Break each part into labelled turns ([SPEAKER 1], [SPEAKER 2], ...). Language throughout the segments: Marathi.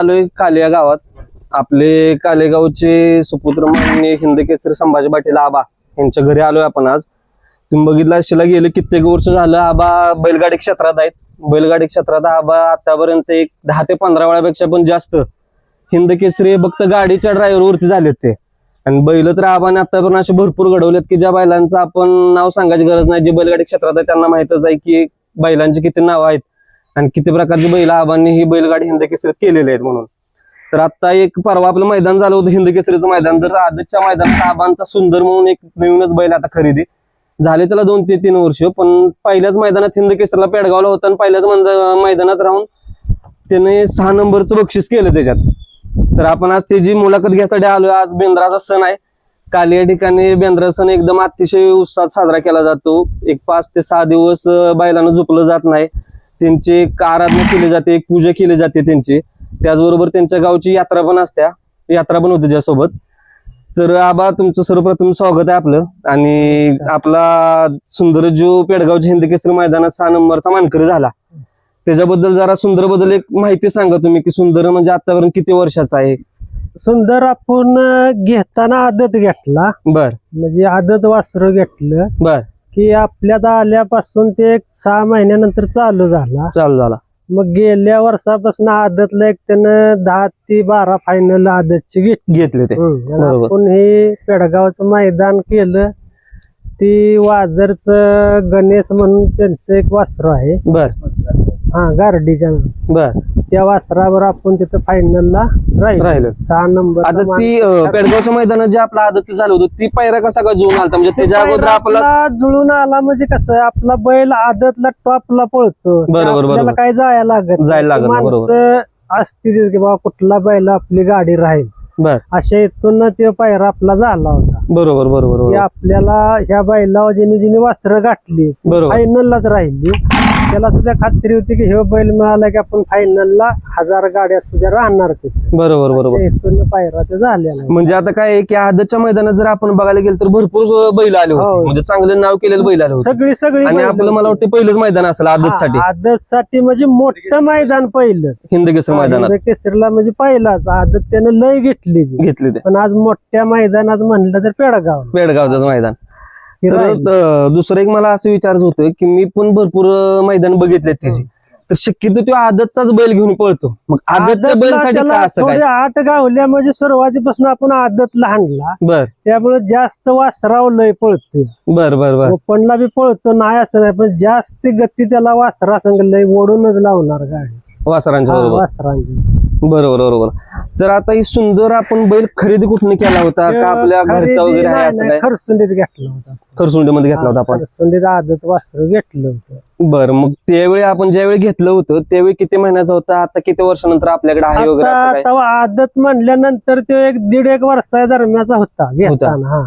[SPEAKER 1] आलोय कालिया गावात. आपले कालेगावचे सुपुत्र माननीय हिंद केसरी संभाजी पाटील आबा यांच्या घरी आलोय आपण आज. तुम्ही बघितलं असेला गेले कित्येक वर्ष झालं आबा बैलगाडी क्षेत्रात आहेत. बैलगाडी क्षेत्रात आबा आतापर्यंत एक दहा ते पंधरा वेळापेक्षा पण जास्त हिंद केसरी फक्त गाडीच्या ड्रायव्हरवरती झालेत ते. आणि बैल तर आबाने आतापर्यंत असे भरपूर घडवलेत की ज्या बैलांचं आपण नाव सांगायची गरज नाही. जे बैलगाडी क्षेत्रात आहे त्यांना माहितच आहे की बैलांची किती नावं आहेत. आणि किती प्रकारची बैल आबांनी ही बैलगाडी हिंद केसरीत केलेली आहेत म्हणून. तर आता एक परवा आपलं मैदान झालं होतं हिंद केसरीचं मैदान. तर आदतच्या मैदानात आबांचा सुंदर म्हणून एक नवीनच बैल आता खरेदी. झाले त्याला दोन ते तीन वर्ष पण पहिल्याच मैदानात हिंद केसरीला पेडगावला होता आणि पहिल्याच मैदानात राहून त्याने सहा नंबरचं बक्षीस केलं त्याच्यात. तर आपण आज त्याची मुलाखत घ्यायसाठी आलोय. आज बेंद्राचा सण आहे. काल या ठिकाणी बेंद्रा सण एकदम अतिशय उत्साहात साजरा केला जातो. एक पाच ते सहा दिवस बैलानं बैलांना झोपलं जात नाही. त्यांची एक आराधना केली जाते एक पूजा केली जाते त्यांची. त्याचबरोबर त्यांच्या गावची यात्रा पण असत्या. यात्रा पण होती त्याच्यासोबत तर आबा तुमचं सर्वप्रथम स्वागत आहे आपलं. आणि आपला सुंदर जो पेडगावच्या हिंद केसरी मैदानात सहा नंबरचा मानकरी झाला. त्याच्याबद्दल जरा सुंदरबद्दल एक माहिती सांगा तुम्ही की सुंदर म्हणजे आतापर्यंत किती वर्षाचा आहे?
[SPEAKER 2] सुंदर आपण घेताना आदत घेतला.
[SPEAKER 1] बर.
[SPEAKER 2] म्हणजे आदत वासर घेतलं.
[SPEAKER 1] बर.
[SPEAKER 2] की आपल्यात आल्यापासून ते एक सहा महिन्यानंतर चालू झाला.
[SPEAKER 1] चालू झाला.
[SPEAKER 2] मग गेल्या वर्षापासून आदतला एक त्यानं दहा ते बारा फायनल आदतची घेतली.
[SPEAKER 1] घेतले ते.
[SPEAKER 2] हम्म. आणि
[SPEAKER 1] बरोबर.
[SPEAKER 2] आपण हे पेडगावचं मैदान केलं. ती वाजरच गणेश म्हणून त्यांचं एक वासर आहे.
[SPEAKER 1] बर.
[SPEAKER 2] हा गारडीच्या
[SPEAKER 1] बर.
[SPEAKER 2] त्या वासरावर आपण तिथं फायनलला राहिलो
[SPEAKER 1] राहिलो.
[SPEAKER 2] सहा नंबर
[SPEAKER 1] आता ती पेडगावच्या मैदानात जे आपला आदत झालं होतं ती पायरा कसा का जुळून आलता म्हणजे त्याच्या अगोदर आपला
[SPEAKER 2] जुळून आला म्हणजे कसं आपला बैल आदतला टॉपला पळतो
[SPEAKER 1] बरोबर.
[SPEAKER 2] काय जायला लागत
[SPEAKER 1] जायला. लागत
[SPEAKER 2] माणसं असते की बाबा कुठला बैल आपली गाडी राहील
[SPEAKER 1] बर.
[SPEAKER 2] अशा इथून ते पायरा आपला झाला होता.
[SPEAKER 1] बरोबर बरोबर
[SPEAKER 2] आपल्याला ह्या बैलावर ज्याने ज्याने वासरं गाठली फायनललाच राहिली. त्याला सुद्धा खात्री होती की हे बैल मिळाला की आपण फायनलला हजार गाड्या सुद्धा राहणार तिथे.
[SPEAKER 1] बरोबर बरोबर.
[SPEAKER 2] इथून पायरा ते झालेला
[SPEAKER 1] म्हणजे आता काय की आदतच्या मैदानात जर आपण बघायला गेलं तर भरपूर बैल आले
[SPEAKER 2] हो.
[SPEAKER 1] म्हणजे चांगले नाव केलेले बैल आले
[SPEAKER 2] सगळी सगळी
[SPEAKER 1] आणि
[SPEAKER 2] बैलं.
[SPEAKER 1] आपलं मला. वाटतं पहिलंच मैदान असेल आदतसाठी.
[SPEAKER 2] आदत साठी म्हणजे मोठं मैदान पहिलंच.
[SPEAKER 1] हिंद केसरी मैदानात.
[SPEAKER 2] हिंद केसरीला म्हणजे पहिलाच. आदत त्यानं लय घेतली.
[SPEAKER 1] घेतले ते.
[SPEAKER 2] पण आज मोठ्या मैदानात म्हणलं तर पेडगाव
[SPEAKER 1] पेडगावचं मैदान.
[SPEAKER 2] हे
[SPEAKER 1] तर
[SPEAKER 2] राहिलं.
[SPEAKER 1] अं, दुसरं एक मला असं विचारायचं होतं की मी पण भरपूर अं, मैदान बघितलेत त्याची. तर शक्यतो तो आदतचाच बैल घेऊन पळतो. मग आदतच्या
[SPEAKER 2] आदतला
[SPEAKER 1] बैलसाठी
[SPEAKER 2] त्याला
[SPEAKER 1] काय असं काय?
[SPEAKER 2] थोडे आठ गावल्या म्हणजे सुरुवातीपासून आपण आदतला हाणला
[SPEAKER 1] बर.
[SPEAKER 2] त्यामुळे जास्त वासराव लय पळतोय.
[SPEAKER 1] बर बर बर.
[SPEAKER 2] ओपनला बी पळतो नाही असं नाही पण जास्त गती त्याला वासरा संग लय ओढूनच लावणार गाडी.
[SPEAKER 1] वासरांच्या
[SPEAKER 2] हा,
[SPEAKER 1] बरोबर.
[SPEAKER 2] वासरांची
[SPEAKER 1] बरोबर बरोबर. तर आता ही सुंदर आपण बैल खरेदी कुठून केला होता? का आपल्या घरचा वगैरे आहे असं काय?
[SPEAKER 2] खरसुंडीत घेतला होता.
[SPEAKER 1] खरसुंडीमध्ये घेतला होता आपण?
[SPEAKER 2] खरसुंडीत आदत वासर घेतलं होतं.
[SPEAKER 1] बरं मग त्यावेळी आपण ज्यावेळी घेतलं होतं त्यावेळी किती महिन्याचा होता? आता किती वर्षानंतर आपल्याकडे आहे वगैरे असं काय?
[SPEAKER 2] आदत म्हणल्यानंतर तो एक दीड एक वर्षा दरम्यानचा होता. घेताना हा.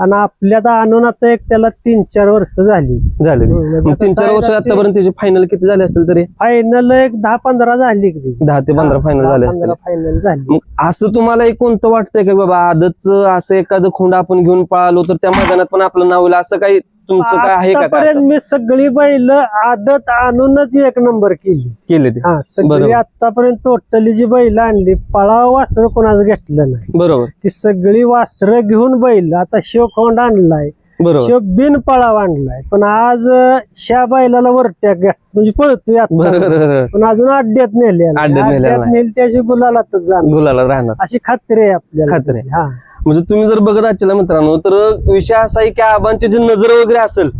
[SPEAKER 2] आणि आपल्यात आणून आता एक त्याला तीन चार वर्ष झाली.
[SPEAKER 1] झाले. ते.
[SPEAKER 2] म्हणजे
[SPEAKER 1] मग तीन चार वर्ष आतापर्यंत त्याची फायनल किती झाले असतील तरी?
[SPEAKER 2] फायनल एक दहा पंधरा झाली की त्याची.
[SPEAKER 1] दहा ते पंधरा फायनल
[SPEAKER 2] दहा
[SPEAKER 1] झाले असतील.
[SPEAKER 2] पंधरा फायनल झाली.
[SPEAKER 1] मग असं तुम्हाला एक कोणतं वाटतंय का बाबा? आदतचं असं एखादं खोंड आपण घेऊन पळालो तर त्या मैदानात पण आपलं नाव असं काही तुमचं काय आहे का काय
[SPEAKER 2] आतापर्यंत
[SPEAKER 1] असं?
[SPEAKER 2] मी सगळी बैल आदत आणूनच एक नंबर केली.
[SPEAKER 1] केले ते.
[SPEAKER 2] हा सगळी. आतापर्यंत टोटली जी बैल आणली पळाव वासर कोणाचं घेतलं नाही.
[SPEAKER 1] बरोबर.
[SPEAKER 2] ती सगळी वासरं घेऊन बैल आता शिवखोंड आणलाय.
[SPEAKER 1] बरोबर.
[SPEAKER 2] शिव बिन पळाव आणलाय. पण आज अं, शा बैलाला वरट्या घ्या म्हणजे पळतोय आता
[SPEAKER 1] बरोबर बरोबर.
[SPEAKER 2] पण अजून अड्ड्यात नेले
[SPEAKER 1] अड्ड्यात नेलेला नाही.
[SPEAKER 2] नेल त्याची गुलालातच जाणार.
[SPEAKER 1] गुलाला राहणार.
[SPEAKER 2] अशी खात्री आहे आपल्याला.
[SPEAKER 1] खात्री आहे.
[SPEAKER 2] हा.
[SPEAKER 1] म्हणजे तुम्ही जर बघत असाल मित्रांनो तर विषय असा आहे की आबांची जी नजर वगैरे असेल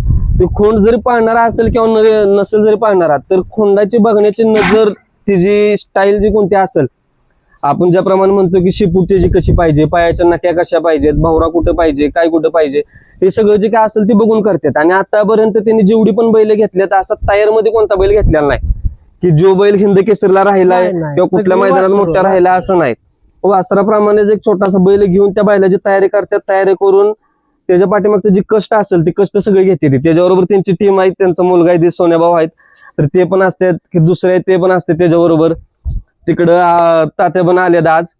[SPEAKER 1] ते खोंड जरी पाळणारा असेल किंवा नसेल जरी पाळणारा तर खोंडाची बघण्याची नजर तिची स्टाईल जी कोणती असेल आपण ज्याप्रमाणे म्हणतो की शिपूट त्याची कशी पाहिजे पायाच्या नक्या कशा पाहिजेत भावरा कुठं पाहिजे काय कुठं पाहिजे हे सगळं जे काय असेल ते बघून करतात. आणि आतापर्यंत त्यांनी जेवढी पण बैल घेतल्यात असा तयारमध्ये कोणता बैल घेतलेला नाही. की जो बैल हिंद केसरीला राहिलाय. किंवा कुठल्या मैदानात मोठा राहिला असं नाही वासराप्रमाणेच एक छोटासा बैल घेऊन त्या बैलाची तयारी करतात तयारी करून त्याच्या पाठीमागचं जे कष्ट असेल ते कष्ट सगळे घेते ते त्याच्याबरोबर त्यांची टीम आहे त्यांचा मुलगा आहे सोन्याभाऊ आहेत. तर ते पण असतात की दुसरे आहेत ते पण असते त्याच्याबरोबर. तिकडं तात्या पण आलेत आज.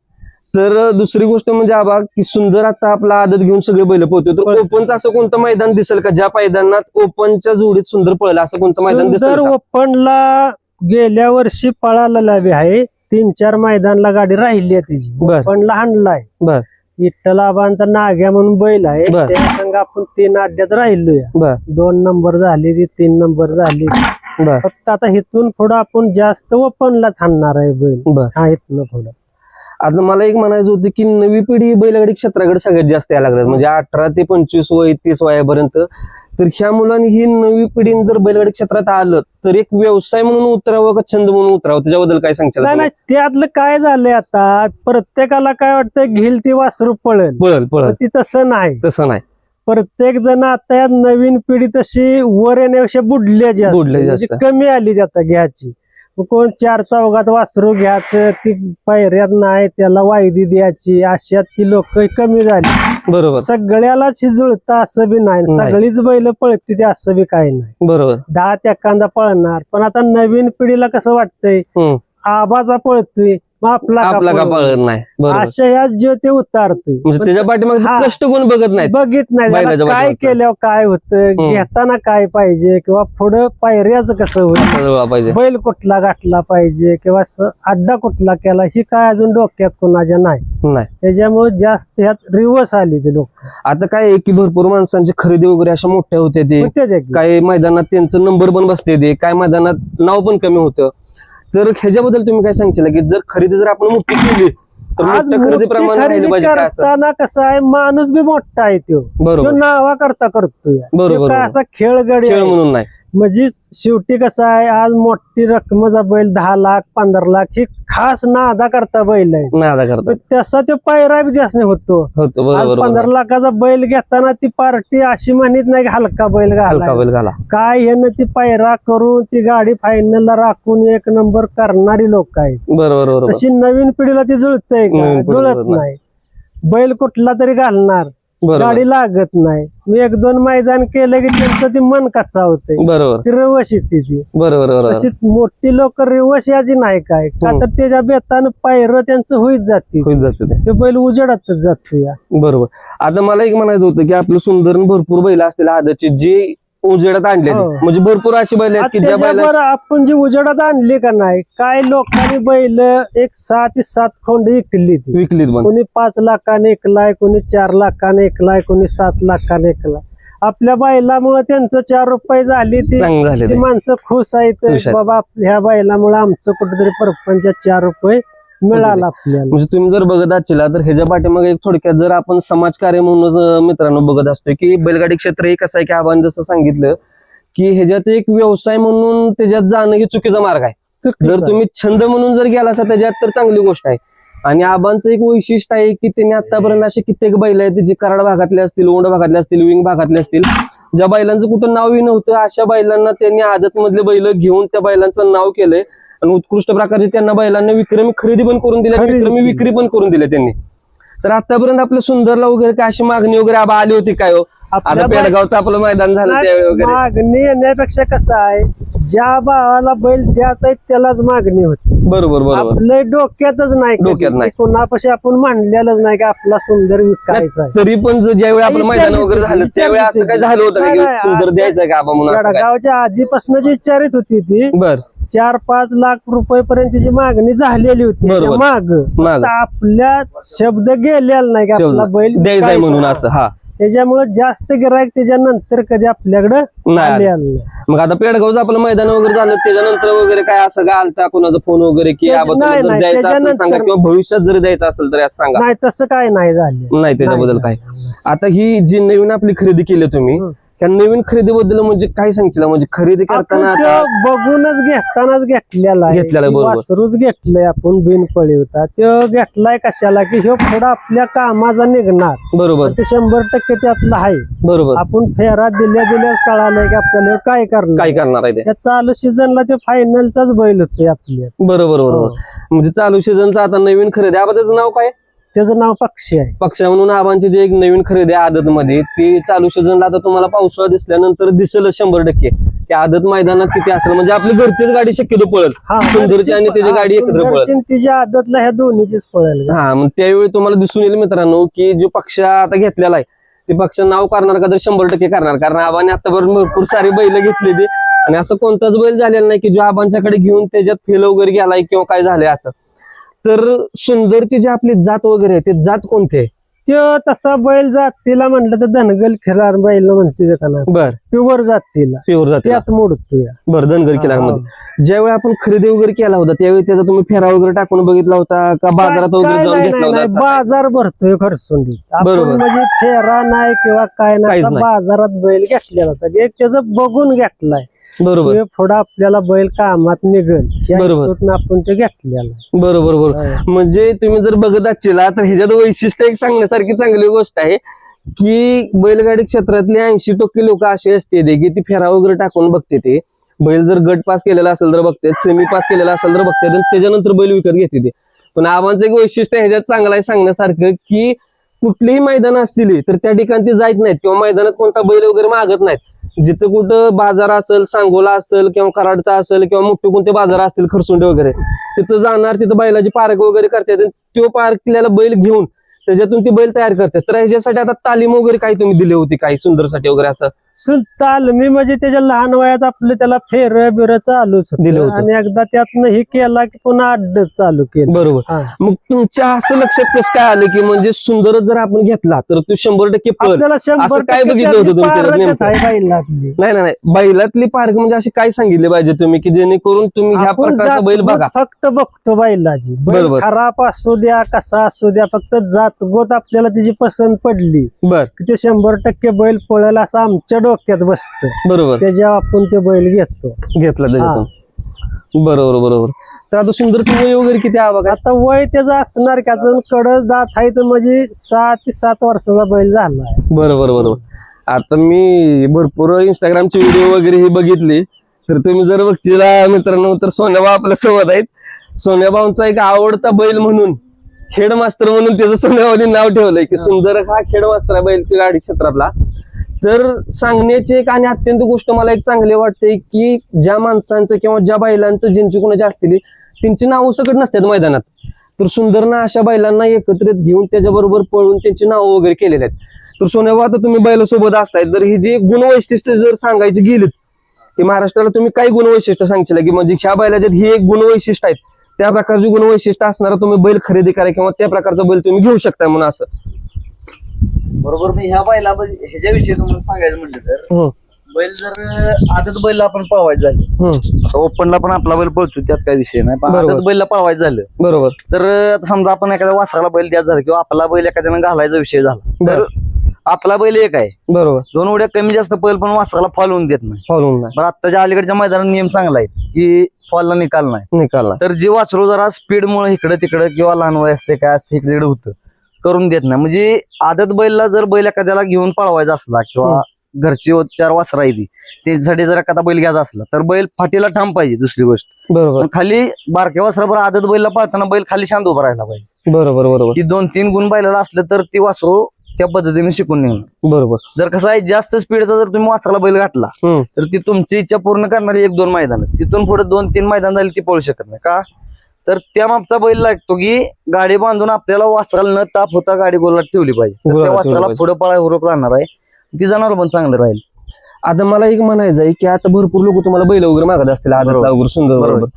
[SPEAKER 1] तर दुसरी गोष्ट म्हणजे आबा की सुंदर आता आपला आदत घेऊन सगळे बैल पोहतो तर. ओपनचं असं कोणतं मैदान दिसेल का? ज्या मैदानात ओपनच्या जोडीत सुंदर पळलं असं कोणतं मैदान दिसेल?
[SPEAKER 2] ओपनला गेल्या वर्षी पळालेला बी आहे. तीन चार मैदानला गाडी राहिली आहे त्याची पण लहानलाय.
[SPEAKER 1] बर.
[SPEAKER 2] विठ्ठल आबांचा नाग्या म्हणून बैल आहे. त्या संग आपण तीन अड्ड्यात राहिलोय.
[SPEAKER 1] बर.
[SPEAKER 2] दोन नंबर झाली तीन नंबर झाली. फक्त आता इथून पुढं आपण जास्त ओपनला थांबणार आहे बैल.
[SPEAKER 1] बर.
[SPEAKER 2] हा इथनं पुढं.
[SPEAKER 1] आता मला एक म्हणायचं होतं की नवी पिढी बैलगाडी क्षेत्राकडे सगळ्यात जास्त यायला लागतात म्हणजे अठरा ते पंचवीस वय तीस वयापर्यंत तर ह्या मुलांनी ही नवी पिढीने जर बैलगाडी क्षेत्रात आलं तर एक व्यवसाय म्हणून उतरावं का छंद म्हणून उतरावं? त्याच्याबद्दल काय सांगशाल
[SPEAKER 2] नाही त्यातलं काय झालंय आता? प्रत्येकाला काय वाटतं घेईल ती वासरू पळेल.
[SPEAKER 1] पळल पळल.
[SPEAKER 2] ती तसं नाही.
[SPEAKER 1] तसं नाही.
[SPEAKER 2] प्रत्येक जण आता या नवीन पिढी तशी वर येण्यापेक्षा बुडल्या जास्त.
[SPEAKER 1] बुडल्या
[SPEAKER 2] म्हणजे. कमी आली आता घ्यायची. कोण चार चौघात वासरू घ्यायचं ती पायऱ्यात नाही त्याला वायदी द्यायची अशात ती लोक कमी झाली.
[SPEAKER 1] बरोबर.
[SPEAKER 2] सगळ्यालाच जुळतं असं बी नाही. सगळीच बैल पळते ते असं बी काही नाही.
[SPEAKER 1] बरोबर.
[SPEAKER 2] दहा त्या कांदा पळणार. पण आता नवीन पिढीला कसं वाटतंय. आबाचा पळतोय. आपला का?
[SPEAKER 1] पळत नाही? बरोबर.
[SPEAKER 2] अशा या जे ते उतारतोय.
[SPEAKER 1] म्हणजे त्याच्या पाठीमागे
[SPEAKER 2] हा.
[SPEAKER 1] कष्ट कोण बघत नाहीत?
[SPEAKER 2] बघित नाही. काय
[SPEAKER 1] पाठीमागचं.
[SPEAKER 2] केल्यावर काय होतं. घेताना काय पाहिजे? किंवा पुढं पायऱ्याचं कसं होईल? बैल कुठला गाठला पाहिजे? किंवा अड्डा कुठला केला? ही काय अजून डोक्यात कोणाच्या नाही.
[SPEAKER 1] नाही.
[SPEAKER 2] त्याच्यामुळे जास्त ह्यात रिवर्स आली ते लोक.
[SPEAKER 1] आता काय की भरपूर माणसांची खरेदी वगैरे अशा मोठ्या होत्या ते.
[SPEAKER 2] काय
[SPEAKER 1] काय मैदानात त्यांचं नंबर पण बसते ते. काय मैदानात नाव पण कमी होतं. तर ह्याच्याबद्दल तुम्ही काय सांगशील? की जर खरेदी जर आपण मोठी केली तर
[SPEAKER 2] आज
[SPEAKER 1] असं?
[SPEAKER 2] करताना कसं आहे माणूस बी मोठा आहे तो.
[SPEAKER 1] बरोबर.
[SPEAKER 2] नावा करता करतोय. असा खेळगडी
[SPEAKER 1] खेळ
[SPEAKER 2] आहे.
[SPEAKER 1] म्हणून नाही.
[SPEAKER 2] म्हणजे शेवटी कसं आहे आज मोठी रकमेचा बैल दहा लाख पंधरा लाख ही खास नादा करता बैल आहे.
[SPEAKER 1] आता करता.
[SPEAKER 2] तसा तो पायरा बी जास्त होतो.
[SPEAKER 1] होतं
[SPEAKER 2] आज पंधरा. लाखाचा बैल घेताना ती पार्टी अशी म्हणत नाही की हलका बैल
[SPEAKER 1] हलका
[SPEAKER 2] घाला
[SPEAKER 1] बैल घाला.
[SPEAKER 2] काय यानं ती पायरा करून ती गाडी फायनलला राखून एक नंबर करणारी लोक आहेत.
[SPEAKER 1] बरोबर
[SPEAKER 2] तशी नवीन पिढीला ती
[SPEAKER 1] नवीन पिढीला
[SPEAKER 2] जुळत
[SPEAKER 1] जुळत
[SPEAKER 2] नाही. बैल कुठला तरी घालणार. गाडी लागत नाही. मी एक दोन मैदान केलं की त्यांचं ती मन कच्चा होतंय.
[SPEAKER 1] बरोबर.
[SPEAKER 2] ती रवश येते ती.
[SPEAKER 1] बरोबर
[SPEAKER 2] तशी मोठी लोक रिवश याची नाही काय. का. तर त्याच्या बेतानं पायरं त्यांचं होईत जाते
[SPEAKER 1] होत जाते ते.
[SPEAKER 2] बैल उजेडातच जातो या.
[SPEAKER 1] बरोबर. आता मला एक म्हणायचं होतं की आपलं सुंदर भरपूर बैल असलेल्या आदतचे जे उजेडात आणले
[SPEAKER 2] हो.
[SPEAKER 1] म्हणजे भरपूर अशी बैल आहेत की ज्या बैला
[SPEAKER 2] त्याच्यावर आपण जी उजेडात आणली का नाही काय लोकांनी बैल एक सहा ते सात खोंड इकली ती
[SPEAKER 1] विकलीत
[SPEAKER 2] कोणी पाच लाखाने एकलाय कोणी चार लाखाने एकलाय कोणी सात लाखाने एकलाय आपल्या बैलामुळे त्यांचं चार रुपये झाली ती
[SPEAKER 1] चांगलं.
[SPEAKER 2] माणसं खुश आहेत
[SPEAKER 1] खुश आहेत.
[SPEAKER 2] बाबा ह्या बैलामुळे आमचं कुठेतरी परपंचात चार रुपये मिळाला आपल्याला.
[SPEAKER 1] म्हणजे तुम्ही जर बघत असला तर ह्याच्या पाठीमागे एक थोडक्यात जर आपण समाजकार्य म्हणूनच अं, मित्रांनो बघत असतोय की बैलगाडी क्षेत्र हे कसं आहे की आपण जसं सांगितलं की ह्याच्यात एक व्यवसाय म्हणून त्याच्यात जाणं हे चुकीचा मार्ग आहे. जर. तुम्ही छंद म्हणून जर गेला असा त्याच्यात तर चांगली गोष्ट आहे. आणि आबांचं एक वैशिष्ट्य आहे की त्यांनी आतापर्यंत असे कित्येक बैल आहेत जे कराड भागातले असतील ओंड भागातले असतील विंग भागातले असतील ज्या बैलांचं कुठं नावही नव्हतं अशा बैलांना त्यांनी आदत मधले बैल घेऊन त्या बैलांचं नाव केलंय. आणि उत्कृष्ट प्रकारचे त्यांना बैलांना विक्रमी खरेदी पण करून दिल्या विक्रमी. विक्री पण करून दिल्या त्यांनी. तर आतापर्यंत आपल्या सुंदरला वगैरे काय अशी मागणी वगैरे आबा आली होती काय हो? आता
[SPEAKER 2] आपल्या
[SPEAKER 1] पेडगावचं आपलं मैदान झालं त्यावेळी वगैरे.
[SPEAKER 2] मागणी येण्यापेक्षा कसं आहे ज्या भावाला बैल द्यायचा त्यालाच मागणी होती.
[SPEAKER 1] बरोबर बरोबर.
[SPEAKER 2] आपलं डोक्यातच नाही.
[SPEAKER 1] डोक्यात नाही.
[SPEAKER 2] कोणापाशी आपण मांडलेलंच नाही की आपला सुंदर विकायचा आहे.
[SPEAKER 1] तरी पण जर ज्यावेळी आपलं मैदान वगैरे झालं त्यावेळी असं काय झालं होतं का
[SPEAKER 2] नाही,
[SPEAKER 1] की
[SPEAKER 2] नाही,
[SPEAKER 1] सुंदर
[SPEAKER 2] असं-
[SPEAKER 1] द्यायचं का आबा म्हणून असं काय?
[SPEAKER 2] गावच्या आधीपासून जी विचारित होती ती.
[SPEAKER 1] बर.
[SPEAKER 2] चार पाच लाख रुपये पर्यंत तिची मागणी झालेली होती.
[SPEAKER 1] बरोबर.
[SPEAKER 2] माग
[SPEAKER 1] माग.
[SPEAKER 2] आपल्या शब्द गेलेला नाही की आपला बैल
[SPEAKER 1] द्यायचंय
[SPEAKER 2] विकायचा.
[SPEAKER 1] म्हणून असं हा.
[SPEAKER 2] त्याच्यामुळे जास्त गिरायक त्याच्यानंतर कधी आपल्याकडे
[SPEAKER 1] नाही आलं.
[SPEAKER 2] आले नाही.
[SPEAKER 1] मग आता पेडगावचं आपलं मैदान वगैरे झालं त्याच्यानंतर वगैरे काय असं काय आलता कोणाचा फोन वगैरे की
[SPEAKER 2] नाही,
[SPEAKER 1] जर
[SPEAKER 2] नाही,
[SPEAKER 1] द्यायचं असेल
[SPEAKER 2] त्याच्यानंतर-
[SPEAKER 1] सांगा किंवा भविष्यात जरी द्यायचं असेल तर सांगा.
[SPEAKER 2] नाही तसं काय नाही झालं.
[SPEAKER 1] नाही त्याच्याबद्दल काय? आता ही जी नवीन आपली खरेदी केली तुम्ही
[SPEAKER 2] हम्म.
[SPEAKER 1] त्या नवीन खरेदीबद्दल म्हणजे काय सांगशील? म्हणजे खरेदी
[SPEAKER 2] आपण
[SPEAKER 1] करताना
[SPEAKER 2] त्यो बघूनच घेतानाच घेतलेला आहे.
[SPEAKER 1] घेतलेला आहे, बरोबर.
[SPEAKER 2] वासरूच घेतलंय आपण बिन होता. तो घेतलाय कशाला? की ह्यो पुढं आपल्या कामाचा निघणार.
[SPEAKER 1] बरोबर.
[SPEAKER 2] ते शंभर टक्के त्यातलं आहे.
[SPEAKER 1] बरोबर.
[SPEAKER 2] आपण फेरा दिल्या दिल्याच कळालंय की आपल्याला ह्यो काय करणार.
[SPEAKER 1] काय करणार आहे ते?
[SPEAKER 2] त्या चालू सीझनला ते फायनलचाच बैल होते आपल्या
[SPEAKER 1] बरोबर
[SPEAKER 2] हो.
[SPEAKER 1] बरोबर म्हणजे चालू सीझनचा आता नवीन खरेदी. आबा त्याचं नाव काय?
[SPEAKER 2] त्याचं नाव पक्षी आहे.
[SPEAKER 1] पक्ष म्हणून आबांची जी एक नवीन खरेदी आहे आदत मध्ये ती चालू सीझनला आता तुम्हाला पावसाळा दिसल्यानंतर दिसेल शंभर टक्के. की आदत मैदानात किती असेल. म्हणजे आपली घरचीच गाडी शक्यतो पळत
[SPEAKER 2] हा
[SPEAKER 1] सुंदरची आणि त्याची गाडी एकत्र पळत
[SPEAKER 2] तिच्या आदतला ह्या दोन्हीचीच पळेल
[SPEAKER 1] हा मग त्यावेळी तुम्हाला दिसून येईल मित्रांनो की जो पक्ष आता घेतलेला आहे ते पक्ष नाव करणार का तर शंभर टक्के करणार. कारण आबाने आतापर्यंत भरपूर सारी बैल घेतलेली. आणि असं कोणताच बैल झालेला नाही की जो आबांच्याकडे घेऊन त्याच्यात फेल वगैरे गेलाय किंवा काय झालंय असं. तर सुंदरची जी आपली जात वगैरे आहे ते जात कोणते?
[SPEAKER 2] त्यो तसा बैल जातीला म्हणलं तर धनगल खिलार बैल म्हणते
[SPEAKER 1] बर.
[SPEAKER 2] प्युअर जातीला.
[SPEAKER 1] प्युअर जाते
[SPEAKER 2] त्यात मोडतो या
[SPEAKER 1] बर धनगर किल्ला मध्ये. ज्यावेळी आपण खरेदी वगैरे केला होता त्यावेळी त्याचा तुम्ही फेरा वगैरे टाकून बघितला होता का बाजारात वगैरे जाऊन घेतला होता असं?
[SPEAKER 2] बाजार भरतोय खरसुंडी.
[SPEAKER 1] बरोबर.
[SPEAKER 2] म्हणजे फेरा नाही किंवा काय
[SPEAKER 1] काहीच
[SPEAKER 2] नाही
[SPEAKER 1] नाही.
[SPEAKER 2] बाजारात बैल घेतलेला होता. एक त्याचं बघून घेतलाय.
[SPEAKER 1] बरोबर.
[SPEAKER 2] पुढं आपल्याला बैल कामात निघल
[SPEAKER 1] बरोबर.
[SPEAKER 2] आपण ते घेतलेला
[SPEAKER 1] बरोबर बरोबर. म्हणजे तुम्ही जर बघत असला तर ह्याच्यात वैशिष्ट्य एक सांगण्यासारखी चांगली गोष्ट आहे की बैलगाडी क्षेत्रातले ऐंशी टक्के लोक असे असते की ती फेरा वगैरे टाकून बघते ते. बैल जर गट पास केलेला असेल तर बघते सेमी पास केलेला असेल तर बघते आणि त्याच्यानंतर बैल विकत घेते ते. पण आबांचं एक वैशिष्ट्य ह्याच्यात चांगलं आहे सांगण्यासारखं की कुठलीही मैदान असतील तर त्या ठिकाणी ते जात नाहीत किंवा मैदानात कोणता बैल वगैरे मागत नाहीत. जिथं कुठं बाजार असेल सांगोला असेल किंवा कराडचा असेल किंवा मोठे कोणते बाजार असतील खरसुंडे वगैरे तिथं जाणार तिथं बैलाची पार्क वगैरे करतात आणि तो पार्कल्याला बैल घेऊन त्याच्यातून ती बैल तयार करतात. तर ह्याच्यासाठी आता तालीम वगैरे काही तुम्ही दिली होती काही सुंदरसाठी वगैरे असं?
[SPEAKER 2] सुन तालमी म्हणजे त्याच्या लहान वयात आपलं त्याला फेर बिर चालूच
[SPEAKER 1] दिलं
[SPEAKER 2] होतं. आणि एकदा त्यातनं हे केला की पुन्हा अड्ड चालू केलं
[SPEAKER 1] बरोबर
[SPEAKER 2] हा.
[SPEAKER 1] मग तुमच्या असं लक्षात कसं काय आलं की म्हणजे सुंदरच जर आपण घेतला तर तो शंभर टक्के पळ
[SPEAKER 2] आपल्याला शंभर
[SPEAKER 1] असं काय
[SPEAKER 2] टक्के
[SPEAKER 1] बघितलं होतं
[SPEAKER 2] त्यातली
[SPEAKER 1] तुम्ही त्याच्यात
[SPEAKER 2] पारखच
[SPEAKER 1] नेमकं?
[SPEAKER 2] आहे बैलातली.
[SPEAKER 1] नाही नाही नाही बैलातली पार्क म्हणजे असे काय सांगितले पाहिजे तुम्ही की जेणेकरून तुम्ही ह्या
[SPEAKER 2] आपण
[SPEAKER 1] प्रकारचा बैल बघा
[SPEAKER 2] फक्त बघतो बैलाची बैल
[SPEAKER 1] बरोबर.
[SPEAKER 2] खराब असू द्या कसा असू द्या फक्त जातगोत आपल्याला त्याची पसंत पडली
[SPEAKER 1] बर
[SPEAKER 2] की ते शंभर टक्के बैल पळेल असं आमच्या डोक्यात बसतं.
[SPEAKER 1] बरोबर.
[SPEAKER 2] त्याच्यावर आपण ते बैल घेतो.
[SPEAKER 1] घेतला त्याच्यातून. बरोबर बरोबर. तर आता सुंदरची वय वगैरे किती आहे बघा?
[SPEAKER 2] आता वय त्याचं असणार की अजून कडस दात आहे तर म्हणजे सहा ते सात वर्षाचा बैल झाला
[SPEAKER 1] बरोबर बरोबर. आता मी भरपूर इंस्टाग्रामची व्हिडिओ वगैरे ही बघितली. तर तुम्ही जर बघतीला मित्रांनो तर सोन्याबा आपल्यासोबत आहेत. सोन्याबाऊंचा एक आवडता बैल म्हणून खेड मास्तर म्हणून त्याचं सोन्याबाईंनी नाव ठेवलंय की सुंदर हा खेड मास्तर आहे बैल गाडी क्षेत्रातला. तर सांगण्याची एक आणि अत्यंत गोष्ट मला एक चांगली वाटते की ज्या माणसांचं किंवा ज्या बैलांचं ज्यांची कोणाची असतील त्यांची नावं सकट नसतात मैदानात. तर सुंदरना अशा बैलांना एकत्रित घेऊन त्याच्याबरोबर पळून त्यांची नावं वगैरे केलेली आहेत. तर सोन्याबा आता तुम्ही बैलासोबत असताय तर ही जी गुणवैशिष्ट्य जर सांगायची गेलीत की महाराष्ट्राला तुम्ही काही गुणवैशिष्ट्य सांगशील की म्हणजे ह्या बैलाच्यात ही एक गुणवैशिष्ट्य आहेत त्या प्रकारची गुणवैशिष्ट्य असणारा तुम्ही बैल खरेदी करा किंवा त्या प्रकारचा बैल तुम्ही घेऊ शकता म्हणून असं.
[SPEAKER 3] बरोबर मी ह्या बैला ह्याच्याविषयी तुम्हाला सांगायचं म्हटलं तर
[SPEAKER 1] हम्म,
[SPEAKER 3] बैल जर आदत बैल आपण पळवायचं झालं
[SPEAKER 1] हम्म,
[SPEAKER 3] आता ओपनला पण आपला बैल पळतो त्यात काही विषय नाही पण
[SPEAKER 1] बरोबर.
[SPEAKER 3] बैलला पळवायचं झालं.
[SPEAKER 1] बरोबर.
[SPEAKER 3] तर आता समजा आपण एखाद्या वासाला बैल द्यायचा झाला किंवा आपला बैल एखाद्यानं घालायचा विषय झाला तर आपला बैल एक आहे.
[SPEAKER 1] बरोबर.
[SPEAKER 3] दोन उड्या कमी जास्त बैल पण वासाला फॉल होऊन देत नाही.
[SPEAKER 1] फॉलोन नाही.
[SPEAKER 3] बरं आत्ताच्या अलीकडच्या मैदानात नियम चांगला आहे की फॉलला निकाल नाही.
[SPEAKER 1] निकाला
[SPEAKER 3] तर जे वासरू जरा स्पीड मुळे इकडे तिकडे किंवा लहान वय असते काय असते इकडे तिकडे होतं करून देत नाही. म्हणजे आदत बैलला जर बैल एखाद्याला घेऊन पळवायचा असला किंवा घरची चार वासरा आहे ती त्याच्यासाठी जर एखादा बैल घ्यायचा असला तर बैल फाटीला ठाम पाहिजे दुसरी गोष्ट.
[SPEAKER 1] बरोबर.
[SPEAKER 3] खाली बारक्या वासराबर आदत बैलला पळताना बैल खाली शांत उभा राहायला पाहिजे.
[SPEAKER 1] बरोबर बरोबर.
[SPEAKER 3] की दोन तीन गुण बैलाला असलं तर ती वासरू त्या पद्धतीने शिकून निघणार
[SPEAKER 1] बरोबर.
[SPEAKER 3] जर कसं आहे जास्त स्पीडचा जर तुम्ही वासराला बैल घातला तर ती तुमची इच्छा पूर्ण करणारी एक दोन मैदान. तिथून पुढे दोन तीन मैदान झाली ती पळू शकत नाही. का? तर त्या मागचा बैल लागतो की गाडी बांधून आपल्याला वासराला न ताप होता गाडी गोलात ठेवली पाहिजे. तर
[SPEAKER 1] गोलात
[SPEAKER 3] त्या
[SPEAKER 1] ठेवली
[SPEAKER 3] वासराला. पुढे पळाय हुरप राहणार आहे. ती जाणार पण चांगलं राहील.
[SPEAKER 1] आता मला एक म्हणायचं आहे की आता भरपूर लोक तुम्हाला बैल वगैरे मागत असतील
[SPEAKER 3] बरोबर.
[SPEAKER 1] वगैरे सुंदर
[SPEAKER 3] बरोबर.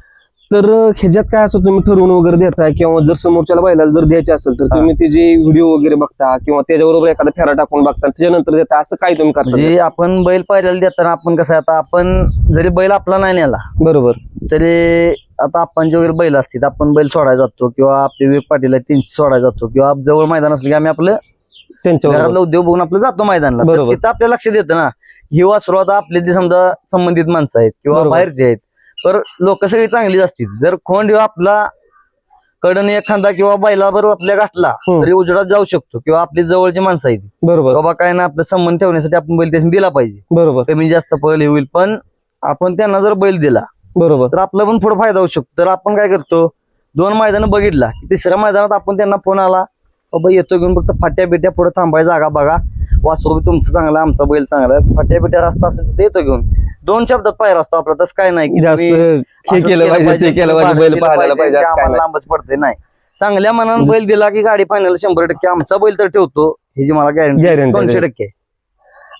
[SPEAKER 1] तर ह्याच्यात काय असं तुम्ही ठरवून वगैरे देताय किंवा जर समोरच्याला बैलाला जर द्यायचे असेल तर तुम्ही त्याची व्हिडिओ वगैरे बघता किंवा त्याच्याबरोबर एखादा फेरा टाकून बघता त्याच्यानंतर देता असं काय तुम्ही करता?
[SPEAKER 3] म्हणजे आपण बैल पाहिल्याला देताना आपण कसं आता आपण जरी बैल आपला नाही नेला
[SPEAKER 1] बरोबर.
[SPEAKER 3] तरी आता आपण जे वगैरे बैल असतील आपण बैल सोडायला जातो किंवा आपले विवेक पाटील आहेत त्यांची सोडायला जातो किंवा जवळ मैदान असलं की आम्ही आपलं घरातला उद्योग बघून आपलं जातो मैदानाला. तर
[SPEAKER 1] बरोबर.
[SPEAKER 3] तिथं आपल्या लक्ष येतं ना ही वासरू आता आपले जे समजा संबंधित माणसं आहेत किंवा
[SPEAKER 1] बरोबर.
[SPEAKER 3] बाहेरचे आहेत तर लोक सगळी चांगलीच असतील. जर खोंड ह्यो आपला कडन एखादा किंवा बैलाबरोबर आपल्या गाठला
[SPEAKER 1] हम्म.
[SPEAKER 3] तरी उजेडात जाऊ शकतो किंवा आपली जवळची माणसं आहेत.
[SPEAKER 1] बरोबर.
[SPEAKER 3] बाबा काय ना आपलं संबंध ठेवण्यासाठी आपण बैल त्याने दिला पाहिजे.
[SPEAKER 1] बरोबर.
[SPEAKER 3] कमी जास्त पळ हे होईल पण आपण त्यांना जर बैल दिला
[SPEAKER 1] बरोबर.
[SPEAKER 3] तर आपला पण पुढे फायदा होऊ शकतो. तर आपण काय करतो दोन मैदान बघितला तिसऱ्या मैदानात आपण त्यांना फोन आला बाबा येतो घेऊन फक्त फाट्या बिट्या पुढे थांबाय जागा बघा. वासरू तुमचं चांगलं आमचा बैल चांगला फाट्या बिट्या रस्ता असेल तर येतो घेऊन. दोन शब्दात पायर असतो आपला तसं काय नाही
[SPEAKER 1] जास्त हे केलं पाहिजे ते केलं पाहिजे पाहायला पाहिजे
[SPEAKER 3] आम्हाला
[SPEAKER 1] नाही.
[SPEAKER 3] लांबच पडते नाही. चांगल्या मनानं बैल दिला की गाडी फायनल शंभर टक्के आमचा बैल तर ठेवतो ही जी मला गॅरंटी दोनशे. टक्के.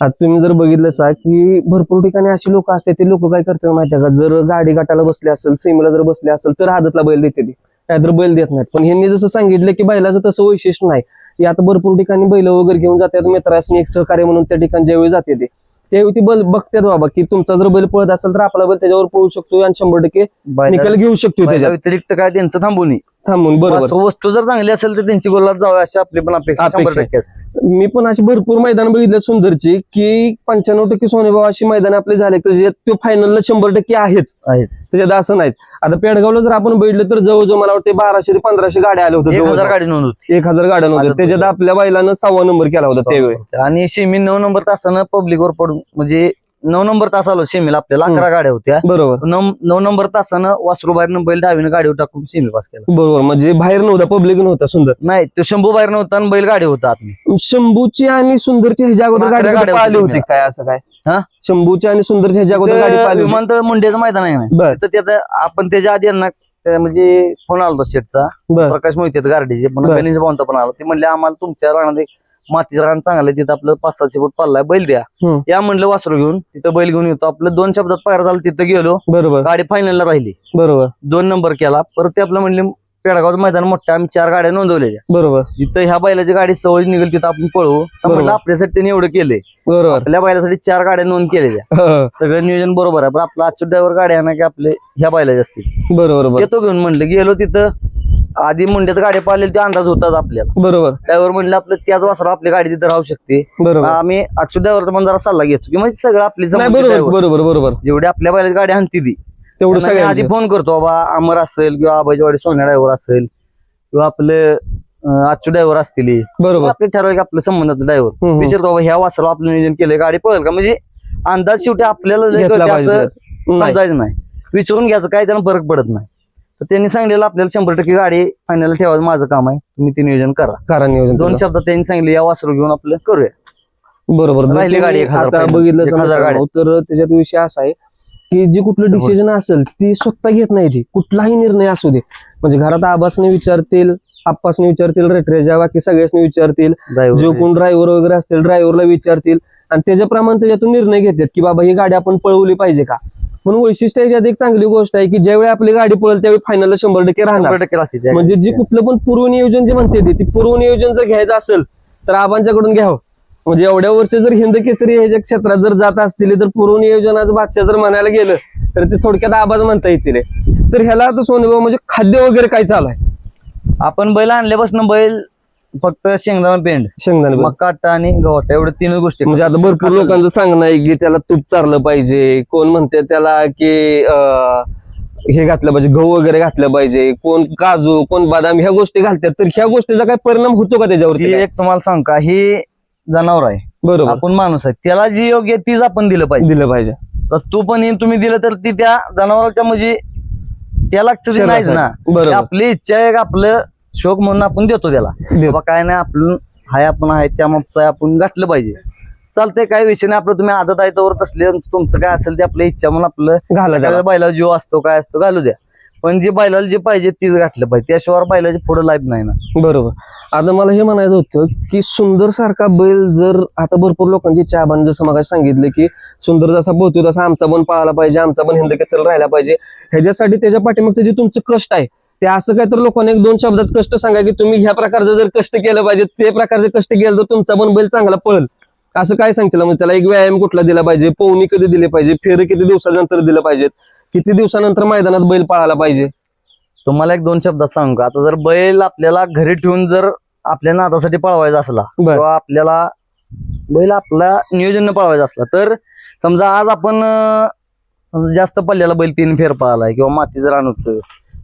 [SPEAKER 1] तुम्ही जर बघितलं सा की भरपूर ठिकाणी अशी लोक असतात ते लोक काय करतात माहितीये का? जर गाडी गाठाला बसले असेल सीमेला जर बसले असेल तर आदतला बैल देते ती. काय तर बैल देत नाहीत. पण ह्यांनी जसं सांगितलं की बैलाचं तसं वैशिष्ट्य नाही. आता भरपूर ठिकाणी बैल वगैरे घेऊन जातात मित्रासनी एक सहकार्य म्हणून त्या ठिकाणी ज्यावेळी जाते ते. त्यावेळी ती बैल बघतात बाबा की तुमचा जर बैल पळत असेल तर आपला बैल त्याच्यावर पळू शकतो आणि शंभर टक्के निकाल घेऊ शकतो
[SPEAKER 3] बैला
[SPEAKER 1] त्याच्यात.
[SPEAKER 3] व्यतिरिक्त काय त्यांचं थांबू नये.
[SPEAKER 1] थांबून बरोबर.
[SPEAKER 3] वस्तू- जर चांगली असेल तर त्यांची गोलात जावं अशी आपली पण अपेक्षा शंभर
[SPEAKER 1] अपेक्षा
[SPEAKER 3] टक्के असते.
[SPEAKER 1] मी पण अशी भरपूर मैदान बघितले सुंदरची की पंच्याण्णव टक्के सोनेभाव अशी मैदान आपले झाले त्याच्यात तो फायनलला शंभर टक्के आहेच. त्याच्यात असं नाहीच. आता पेडगावला जर आपण बघितलं तर जवळजवळ मला वाटते बाराशे ते पंधराशे गाड्या आल्या होत्या
[SPEAKER 3] हजार. गाडी नोंद
[SPEAKER 1] एक हजार गाड्या नव्हत्या
[SPEAKER 3] आता
[SPEAKER 1] त्याच्यात आपल्या बैलानं सव्वा नंबर केला होता त्यावेळी.
[SPEAKER 3] आणि शेमी नऊ नंबर तासानं पब्लिकवर पडून म्हणजे नऊ नंबर तास आलो शेमीला आपल्याला अकरा गाड्या होत्या.
[SPEAKER 1] बरोबर.
[SPEAKER 3] नऊ नऊ नंबर तासानं वासरू बाहेरनं बैल डावीनं गाडीवर टाकून सेमी पास केला.
[SPEAKER 1] बरोबर. म्हणजे बाहेर नव्हता पब्लिक नव्हता सुंदर.
[SPEAKER 3] नाही तो शंभू बाहेर नव्हता आणि बैल गाडी होता
[SPEAKER 1] शंभूची आणि सुंदरची ह्याच्या अगोदर गाडी
[SPEAKER 3] गाड्या
[SPEAKER 1] पाहिली होती काय असं काय?
[SPEAKER 3] हा?
[SPEAKER 1] शंभूची आणि सुंदरची ह्याच्या अगोदर गाडी पाहिली
[SPEAKER 3] विमानतळ मुंड्याचं मैदान आहे ना? तर त्याचा आपण त्याच्या आधी यांना त्या म्हणजे फोन आला होता शेटचा प्रकाश मोहिते गार्डीचे पण. गणेश भावंत पण आला. ते म्हणले आम्हाला तुमच्या एक मातीचं रान चांगलं आहे, तिथं आपलं पाच सातशे फूट पल्ला बैल द्या.
[SPEAKER 1] हम्म.
[SPEAKER 3] या म्हणलं वासरू घेऊन तिथं बैल घेऊन येतो. आपलं दोन शब्दात पायर झालं तिथं गेलो.
[SPEAKER 1] बरोबर.
[SPEAKER 3] गाडी फायनलला राहिली.
[SPEAKER 1] बरोबर.
[SPEAKER 3] दोन नंबर केला. परत ते आपलं म्हणले पेडगावचं मैदान मोठं आम्ही चार गाड्या नोंदवलेल्या
[SPEAKER 1] बरोबर.
[SPEAKER 3] जिथं ह्या बैलाची गाडी सवय निघेल तिथं आपण पळवू तर
[SPEAKER 1] बरोबर.
[SPEAKER 3] म्हणलं आपल्यासाठी त्यांनी एवढं केलंय.
[SPEAKER 1] बरोबर.
[SPEAKER 3] आपल्या बैलासाठी चार गाड्या नोंद केलेल्या
[SPEAKER 1] हं,
[SPEAKER 3] सगळं नियोजन बरोबर आहे पण आपला अच्युत ड्रायव्हर गाड्या ना की आपले ह्या बैलाचे असतील.
[SPEAKER 1] बरोबर बरोबर.
[SPEAKER 3] येतो घेऊन म्हणलं गेलो तिथं. आधी मुंड्यात गाडी पाहिलेली तो अंदाज होताच आपल्याला.
[SPEAKER 1] बरोबर.
[SPEAKER 3] ड्रायव्हर म्हणलं आपलं त्याच वासरा आपली गाडी तिथं राहू शकते.
[SPEAKER 1] बरोबर.
[SPEAKER 3] आम्ही अच्युत ड्रायव्हरचा पण जरा सल्ला घेतो की म्हणजे सगळं आपली
[SPEAKER 1] बरोबर. बरोबर बरोबर.
[SPEAKER 3] जेवढी आपल्या बैलाची गाडी आणती ती.
[SPEAKER 1] तेवढं
[SPEAKER 3] त्यांना मी आधी फोन करतो बाबा अमर असेल किंवा आबाजीवाडी सोन्या ड्रायव्हर असेल किंवा आपले अच्युत ड्रायव्हर असतील
[SPEAKER 1] बरोबर.
[SPEAKER 3] आपले ठरवलं की आपलं संबंधातलं ड्रायव्हर. विचारतो बाबा ह्या वासरा आपलं नियोजन केलंय गाडी पळेल का? म्हणजे अंदाज शेवटी आपल्याला समजायचं नाही. विचारून घ्यायचं काय त्याला फरक पडत नाही. तर त्यांनी सांगितलेलं आपल्याला शंभर टक्के गाडी फायनल ठेवायचं माझं काम आहे. तुम्ही ते नियोजन करा.
[SPEAKER 1] कारण नियोजन
[SPEAKER 3] दोन
[SPEAKER 1] त्याचं.
[SPEAKER 3] शब्दात त्यांनी सांगितले या वासरू घेऊन आपलं करूया.
[SPEAKER 1] बरोबर. जर
[SPEAKER 3] राहिली
[SPEAKER 1] तुम्ही
[SPEAKER 3] गाडी एक हजार
[SPEAKER 1] आता
[SPEAKER 3] पहिली.
[SPEAKER 1] बघितलं
[SPEAKER 3] एक
[SPEAKER 1] समजा तर त्याच्यात विषय असा आहे की जे कुठलं. डिसिजन असेल ती स्वतः घेत नाही ती. कुठलाही निर्णय असू दे. म्हणजे घरात आबासने विचारतील आप्पासने विचारतील रेटरेजा बाकी सगळ्यासनी विचारतील. जो कोण ड्रायव्हर वगैरे असतील ड्रायव्हरला विचारतील. आणि त्याच्याप्रमाणे त्याच्यातून निर्णय घेतात की बाबा ही गाडी आपण पळवली पाहिजे का? म्हणून वैशिष्ट्य याच्यात एक चांगली गोष्ट आहे की ज्यावेळी आपली गाडी पळेल त्यावेळी फायनलला शंभर टक्के राहणार.
[SPEAKER 3] टक्के
[SPEAKER 1] म्हणजे जे. कुठलं पण पूर्वनियोजन जे म्हणते ते, ती पूर्वनियोजन जर घ्यायचं असेल तर आबांच्याकडून घ्यावं. म्हणजे एवढ्या वर्ष जर हिंद केसरी ह्याच्या क्षेत्रात जर जात असतील तर पूर्वनियोजनाचं बादशाह जर म्हणायला गेलं तर ते थोडक्यात आबाज म्हणता येतील. तर ह्याला आता सोनेभाऊ म्हणजे खाद्य वगैरे काय चालू आहे?
[SPEAKER 3] आपण बैल आणल्यापासून बैल फक्त शेंगदाणा पेंड
[SPEAKER 1] शेंगदाणे.
[SPEAKER 3] मका आट्टा आणि गव्हाटा एवढ्या तीन गोष्टी
[SPEAKER 1] म्हणजे आता भरपूर लोकांचं सांगणं आहे की त्याला तूप चारलं पाहिजे. कोण म्हणते त्याला की अं, हे घातलं पाहिजे गहू वगैरे घातलं पाहिजे. कोण काजू कोण बदाम ह्या गोष्टी घालतात. तर ह्या गोष्टीचा काय परिणाम होतो का त्याच्यावरती काय?
[SPEAKER 3] एक तुम्हाला सांग का ही जनावर आहे.
[SPEAKER 1] बरोबर.
[SPEAKER 3] आपण माणूस आहे. त्याला जी योग्य आहे तीच आपण दिलं पाहिजे.
[SPEAKER 1] दिलं पाहिजे.
[SPEAKER 3] तर तू पण येईन तुम्ही दिलं तर ती त्या जनावरांच्या म्हणजे त्याला नाहीच ना.
[SPEAKER 1] शरीरासाठी. बरोबर.
[SPEAKER 3] आपली इच्छा आहे का आपलं शोक म्हणून आपण देतो त्याला. बाबा काय नाही आपण हाय आपण आहे त्या मागचं आपण गाठलं पाहिजे. चालतंय काय विषय नाही आपलं तुम्ही आदत आहे तर तसले तुमचं काय असेल ते आपली इच्छा म्हणून आपलं
[SPEAKER 1] घाला त्याला
[SPEAKER 3] एखाद्या बैलाला जीव असतो काय असतो घालू द्या. पण जे बैलाला जे पाहिजे तीच गाठलं पाहिजे. त्याशिवाय बैलाची पुढे लाईफ नाही ना.
[SPEAKER 1] बरोबर. आता मला हे म्हणायचं होतं की सुंदर सारखा बैल जर आता भरपूर लोकांची चाबान जसं मग सांगितलं की सुंदर जसा बोलतोय तसा आमचा पण पळाला पाहिजे आमचा पण हिंद केसर राहायला पाहिजे. ह्याच्यासाठी त्याच्या पाठीमागचं जे तुमचं कष्ट आहे ते असं काय तर लोकांनी एक दोन शब्दात कष्ट सांगा की तुम्ही ह्या प्रकारचं जर कष्ट केलं पाहिजे ते प्रकारचे कष्ट केलं तर तुमचा पण बैल चांगला पळल. असं काय सांगतील? म्हणजे त्याला एक व्यायाम कुठला दिला पाहिजे? पोहणी कधी दिली पाहिजे? फेर किती दिवसानंतर दिलं पाहिजे? किती दिवसानंतर मैदानात बैल पळायला पाहिजे?
[SPEAKER 3] तुम्हाला एक दोन शब्दात सांगू का? आता जर बैल आपल्याला घरी ठेवून जर आपल्या नादासाठी पळवायचा असला किंवा आपल्याला बैल आपला नियोजन पळवायचा असला तर समजा आज आपण जास्त पल्ल्याला बैल तीन फेर पळालाय किंवा माती जर आणत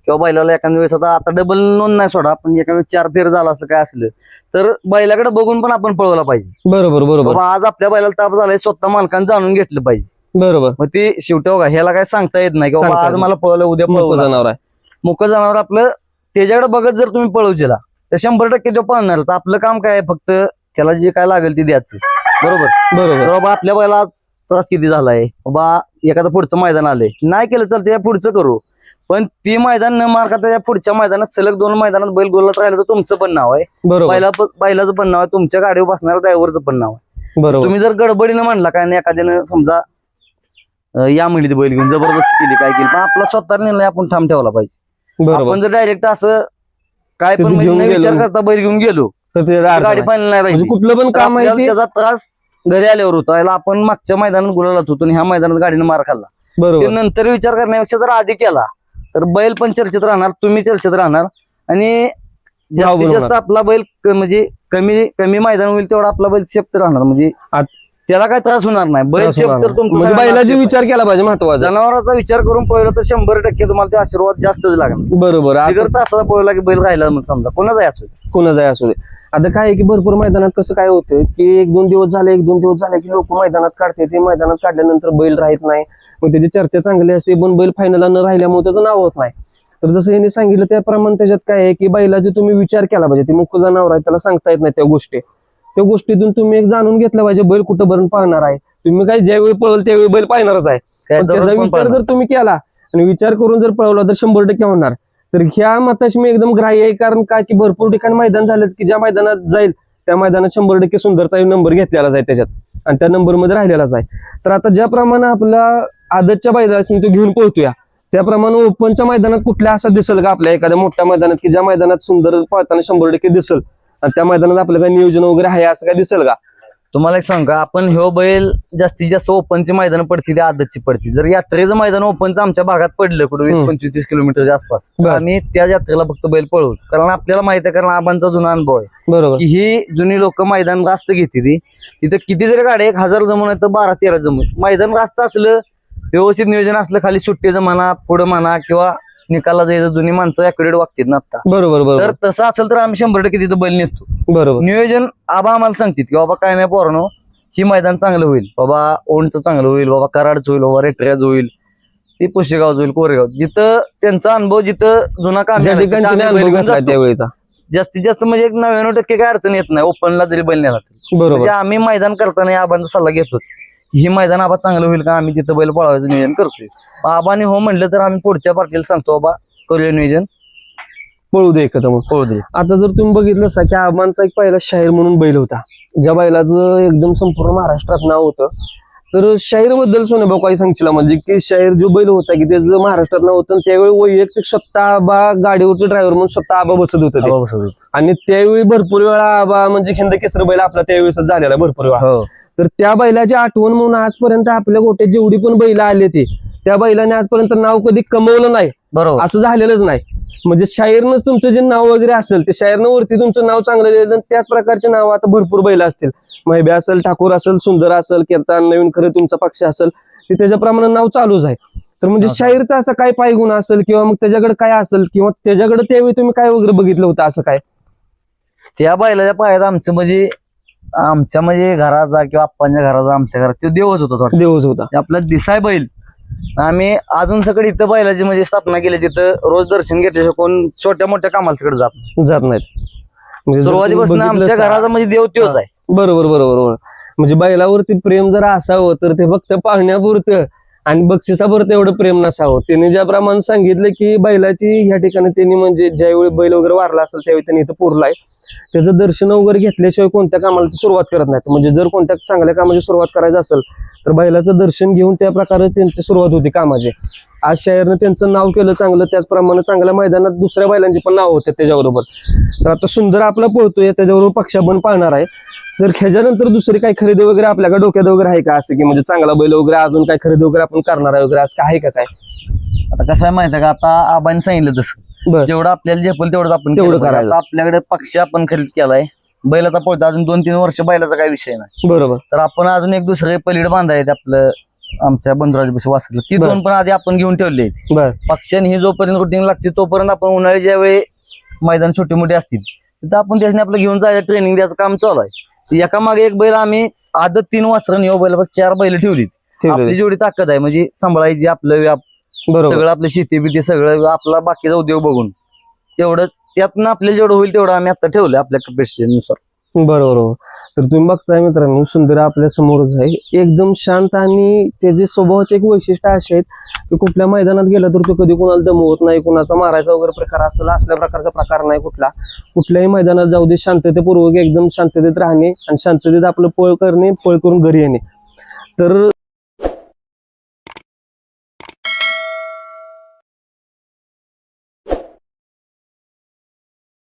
[SPEAKER 3] किंवा बैलाला एखाद्या वेळेस आता आता डबल नोंद नाही सोडा पण एका वेळेस चार फेर झाला असलं काय असलं तर बैलाकडे बघून पण आपण पळवला पाहिजे.
[SPEAKER 1] बरोबर बरोबर.
[SPEAKER 3] बाबा आज आपल्या बैलाला ताप झालाय स्वतः मालकानं जाणून घेतलं पाहिजे.
[SPEAKER 1] बरोबर.
[SPEAKER 3] मग ते शेवटी बघा ह्याला काय सांगता येत नाही की बाबा
[SPEAKER 1] सांगता
[SPEAKER 3] आज
[SPEAKER 1] येत
[SPEAKER 3] मला पळवलं उद्या
[SPEAKER 1] मोठं
[SPEAKER 3] पळवलं.
[SPEAKER 1] जनावर आहे.
[SPEAKER 3] मुक जनावर आपलं त्याच्याकडे बघत जर तुम्ही पळवशीला तर शंभर टक्के तो पळणार. तर आपलं काम काय आहे? फक्त त्याला जे काय लागेल ते द्यायचं. बरोबर?
[SPEAKER 1] बरोबर.
[SPEAKER 3] बाबा आपल्या बैला आज त्रास किती झालाय? बाबा एखादं पुढचं मैदान आलंय. नाही केलं तर त्या पुढचं करू. पण ती मैदान न मारका त्या पुढच्या मैदानात सलग दोन मैदानात बैल गोलात राहिलं तर तुमचं पण नाव आहे.
[SPEAKER 1] बरोबर.
[SPEAKER 3] बैला बैलाचं पण नाव आहे तुमच्या गाडीवर बसणाऱ्या ड्रायव्हरचं पण नाव आहे.
[SPEAKER 1] बरोबर.
[SPEAKER 3] तुम्ही जर गडबडीनं म्हणला काय नाही एखाद्यानं समजा अं, या म्हणली बैल घेऊन जबरदस्त केली काय केली पण आपला स्वतः निर्णय आपण ठाम ठेवला पाहिजे.
[SPEAKER 1] बरोबर.
[SPEAKER 3] आपण जर डायरेक्ट असं काय पण म्हणजे
[SPEAKER 1] घेऊन
[SPEAKER 3] न विचार. करता बैल घेऊन गेलो
[SPEAKER 1] तर ते अर्थ
[SPEAKER 3] गाडी
[SPEAKER 1] नाही.
[SPEAKER 3] पाहिली नाही
[SPEAKER 1] म्हणजे
[SPEAKER 3] राहिली.
[SPEAKER 1] कुठलं पण
[SPEAKER 3] तर
[SPEAKER 1] काम आहे
[SPEAKER 3] आपल्याला
[SPEAKER 1] ते
[SPEAKER 3] त्याचा त्रास घरी आल्यावर होतो. याला आपण मागच्या मैदानात गुलालात होतो आणि ह्या मैदानात गाडीने मार खाल्ला. ते
[SPEAKER 1] बरोबर
[SPEAKER 3] नंतर विचार करण्यापेक्षा जर आधी केला तर बैल पण चर्चेत राहणार तुम्ही चर्चेत राहणार. आणि जास्तीत. जास्त आपला बैल क- म्हणजे कमी कमी मैदान होईल तेवढा आपला बैल सेफ राहणार. म्हणजे
[SPEAKER 1] आत-
[SPEAKER 3] त्याला काय त्रास होणार नाही. बैल सेफ तर तुमचा
[SPEAKER 1] म्हणजे
[SPEAKER 3] सगळ्यांना
[SPEAKER 1] बैलाचा
[SPEAKER 3] safe आहे.
[SPEAKER 1] विचार केला पाहिजे महत्त्वाचा.
[SPEAKER 3] जनावरांचा विचार करून पहिलं तर शंभर टक्के तुम्हाला ते आशीर्वाद जास्तच लागणार.
[SPEAKER 1] बरोबर. आता
[SPEAKER 3] बिगर तासाचा पोहला की बैल राहिला मग समजा. कोणाचाही असो
[SPEAKER 1] कोणाचा आहे असू दे. आता काय आहे की भरपूर मैदानात कसं काय होतं की एक दोन दिवस झाले एक दोन दिवस झाले की लोक मैदानात काढते. ते मैदानात काढल्यानंतर बैल राहत नाही. मग त्याची चर्चा चांगली असते पण बैल फायनलला न राहिल्यामुळे त्याचं नाव होत नाही. तर जसं यांनी सांगितलं त्याप्रमाणे त्याच्यात काय आहे की बैलाचे तुम्ही विचार केला पाहिजे ती मुख्य जनावर आहे त्याला सांगता येत नाही त्या गोष्टी. त्या गोष्टीतून तुम्ही एक जाणून घेतलं पाहिजे बैल कुठं भरून पाहणार आहे. तुम्ही काय ज्यावेळी पळल त्यावेळी बैल पाहणारच आहे. त्याचा विचार. जर तुम्ही केला आणि विचार करून जर पळवला तर शंभर टक्के होणार. तर ह्या मताशी मी एकदम ग्राह्य आहे कारण काय की भरपूर ठिकाणी मैदान झालेत की ज्या मैदानात जाईल त्या मैदानात शंभर टक्के सुंदरचा नंबर घेतलेलाच आहे त्याच्यात. आणि त्या नंबरमध्ये राहिलेलाच आहे. तर आता ज्याप्रमाणे आपला आदतच्या मैदानात तो घेऊन पळतोया. त्याप्रमाणे ओपनच्या मैदानात कुठल्या असं दिसेल का आपल्या एखाद्या मोठ्या मैदानात की ज्या मैदानात सुंदर पळताना शंभर टक्के दिसेल? आणि त्या मैदानात आपलं काय नियोजन वगैरे आहे असं काय दिसेल का?
[SPEAKER 3] तुम्हाला एक सांग का? आपण ह्यो बैल जास्तीत जास्त ओपनची मैदान पडती ते आदतची पडती. जर यात्रेचं मैदान ओपनचं आमच्या भागात पडलं कुठं वीस. पंचवीस तीस किलोमीटरच्या आसपास. आम्ही त्या यात्रेला फक्त बैल पळवतो कारण आपल्याला माहीत आहे कारण आबांचा जुना अनुभव आहे.
[SPEAKER 1] बरोबर.
[SPEAKER 3] ही जुनी लोक मैदान रास्त घेते ती. तिथं किती जरी गाड्या एक हजार जमून आहे तर बारा तेरा जमून मैदान रास्त असलं व्यवस्थित नियोजन असलं खाली सुट्टीचं म्हणा पुढं म्हणा किंवा निकाला जायचं जुनी माणसं अॅक्युरेट वागतात ना आता.
[SPEAKER 1] बरोबर
[SPEAKER 3] तर
[SPEAKER 1] बरोबर
[SPEAKER 3] तसं असेल तर आम्ही शंभर टक्के तिथं बैल नेतो.
[SPEAKER 1] बरोबर.
[SPEAKER 3] नियोजन आबा आम्हाला सांगतात की बाबा काय नाही पोरानो ही मैदान चांगलं होईल. बाबा ओणचं चांगलं होईल. बाबा कराडचं होईल. बाबा रेटऱ्याच होईल. ती पुशेगाव होईल कोरेगाव जिथं त्यांचा अनुभव जिथं जुना काम
[SPEAKER 1] ज्या ठिकाणी त्याने अनुभव घेतला त्यावेळेचा.
[SPEAKER 3] जास्तीत जास्त म्हणजे एक नव्याण्णव टक्के काय अडचण येत नाही ओपनला जरी बैल नेला तरी.
[SPEAKER 1] बरोबर.
[SPEAKER 3] म्हणजे आम्ही मैदान करताना या आबांचा सल्ला घेतोच. ही मैदान आबा चांगलं होईल का? आम्ही तिथं बैल पळवायचं नियोजन करतोय. आबाने हो म्हणलं तर आम्ही पुढच्या पार्टीला सांगतो बाबा करूया नियोजन.
[SPEAKER 1] पळू दे एकत्र मग.
[SPEAKER 3] पळू दे.
[SPEAKER 1] आता जर तुम्ही बघितलं असता की आबांचा एक पहिला शाहीर म्हणून बैल होता ज्या बैलाचं एकदम संपूर्ण महाराष्ट्रात नाव होतं तर शाहीरबद्दल सोने भाऊ काही सांगशील म्हणजे की शाहीर जो बैल होता की त्याचं महाराष्ट्रात नाव होतं त्यावेळी वैयक्तिक स्वतः आबा गाडीवरती ड्रायव्हर म्हणून स्वतः आबा बसत होतं. आणि त्यावेळी भरपूर वेळा आबा म्हणजे हिंद केसर बैल आपला त्यावेळेस झालेला भरपूर वेळा.
[SPEAKER 3] हो.
[SPEAKER 1] तर त्या बैलाची आठवण म्हणून आजपर्यंत आपल्या गोट्यात जेवढी पण बैल आले ते त्या बैलाने आजपर्यंत नाव कधी कमवलं नाही.
[SPEAKER 3] बरोबर.
[SPEAKER 1] असं झालेलंच नाही. म्हणजे शाहीरनंच तुमचं जे नाव वगैरे असेल ते शाहीरनं वरती तुमचं नाव चांगलं लिहिलं त्याच प्रकारचे नाव आता भरपूर बैल असतील. महिबे असेल ठाकूर असेल सुंदर असेल कीर्तन नवीन खरं तुमचा पक्ष असेल ते त्याच्याप्रमाणे नाव चालूच आहे. तर म्हणजे. शाहीरचा असं काय पायगुण असेल किंवा मग त्याच्याकडे काय असेल किंवा त्याच्याकडे त्यावेळी तुम्ही काय वगैरे बघितलं होतं असं काय?
[SPEAKER 3] त्या बैलाच्या पायात आमचं म्हणजे आमच्या म्हणजे घराचा किंवा आप्पांच्या घराचा आमच्या घरात तो देवच होता थोडा
[SPEAKER 1] देवच होता.
[SPEAKER 3] आपला दिसाय बैल. आम्ही अजून सगळं इथं बैलाची म्हणजे स्थापना केली तिथं रोज दर्शन घेतल्याशिवाय कोण छोट्या मोठ्या कामाला सगळं जात नाही.
[SPEAKER 1] जात नाहीत. म्हणजे जर तुम्ही
[SPEAKER 3] सुरुवातीपासून
[SPEAKER 1] बघितलं
[SPEAKER 3] आमच्या घराचा म्हणजे देव तोच आहे.
[SPEAKER 1] बरोबर बरोबर बरोबर. म्हणजे बैलावरती प्रेम जर असावं तर ते फक्त पाहण्यापुरतं. आणि बक्षिसावर एवढं प्रेम नसावं. त्यांनी ज्याप्रमाणे सांगितलं की बैलाची ह्या ठिकाणी त्यांनी म्हणजे ज्यावेळी बैल वगैरे वारला असेल त्यावेळी त्यांनी इथं पुरलाय. त्याचं दर्शन वगैरे घेतल्याशिवाय कोणत्या कामाला सुरुवात करत नाहीत. म्हणजे जर कोणत्या चांगल्या कामाची सुरुवात करायची असेल तर बैलाचं दर्शन घेऊन त्या प्रकारे त्यांची सुरुवात होती कामाची. आज शायरनं त्यांचं नाव केलं चांगलं त्याचप्रमाणे चांगल्या मैदानात दुसऱ्या बैलांची पण नाव होते त्याच्याबरोबर. तर आता सुंदर आपला पळतोय त्याच्याबरोबर पक्षाबन पण पाळणार आहे. तर ह्याच्यानंतर दुसरी काही खरेदी वगैरे आपल्याकडे डोक्यात वगैरे आहे का? असं की म्हणजे चांगला बैल वगैरे अजून काय खरेदी वगैरे आपण करणार आहे वगैरे असं काय आहे का काय?
[SPEAKER 3] आता कसं आहे माहिती आहे का? आता आबांनी सांगितलं तसं.
[SPEAKER 1] बर.
[SPEAKER 3] जेवढं आपल्याला झेपल तेवढं आपण
[SPEAKER 1] तेवढं
[SPEAKER 3] केलं. पाहिजे.
[SPEAKER 1] करायचं.
[SPEAKER 3] आता आपल्याकडे पक्ष आपण खरेदी केलाय. बैलाचा पळतो अजून दोन तीन वर्ष बैलाचा काही विषय नाही.
[SPEAKER 1] बरोबर.
[SPEAKER 3] तर आपण अजून एक दुसरे पलीड बांधायचे आपलं आमच्या बंधुराज बस वाचलं ती
[SPEAKER 1] बर.
[SPEAKER 3] दोन पण आधी आपण घेऊन ठेवली आहेत.
[SPEAKER 1] बर.
[SPEAKER 3] पक्षाने ही जोपर्यंत रुटीन लागते तोपर्यंत आपण उन्हाळी ज्यावेळी मैदान छोटे मोठे असतील तिथं आपण त्याच्याने आपलं घेऊन जायचं ट्रेनिंग द्यायचं काम चालू आहे. एका मागे एक बैल आम्ही आदत तीन वासरं ह्यो बैल चार बैल ठेवली आपली. जेवढी ताकद आहे म्हणजे सांभाळायची आपलं व्याप
[SPEAKER 1] बरोबर.
[SPEAKER 3] सगळं आपलं शेती बिती सगळं आपला बाकीचा उद्योग बघून. तेवढं त्यातनं आपल्याला जेवढं होईल तेवढं आम्ही आता ठेवलं आपल्या कपॅसिटीनुसार
[SPEAKER 1] बरोबर तर तुम्ही बघताय मित्रांनो सुंदर आपल्या समोरच आहे. एकदम शांत आणि त्याचे स्वभावाचे एक वैशिष्ट्य असे आहेत की कुठल्या मैदानात गेला तर तो कधी कोणाला दमवत नाही कुणाचा मारायचा वगैरे प्रकार असेल असल्या प्रकारचा प्रकार नाही कुठला. कुठल्याही मैदानात जाऊ दे शांततेपूर्वक एकदम शांततेत राहणे आणि शांततेत आपलं पळ करणे पळ करून घरी येणे. तर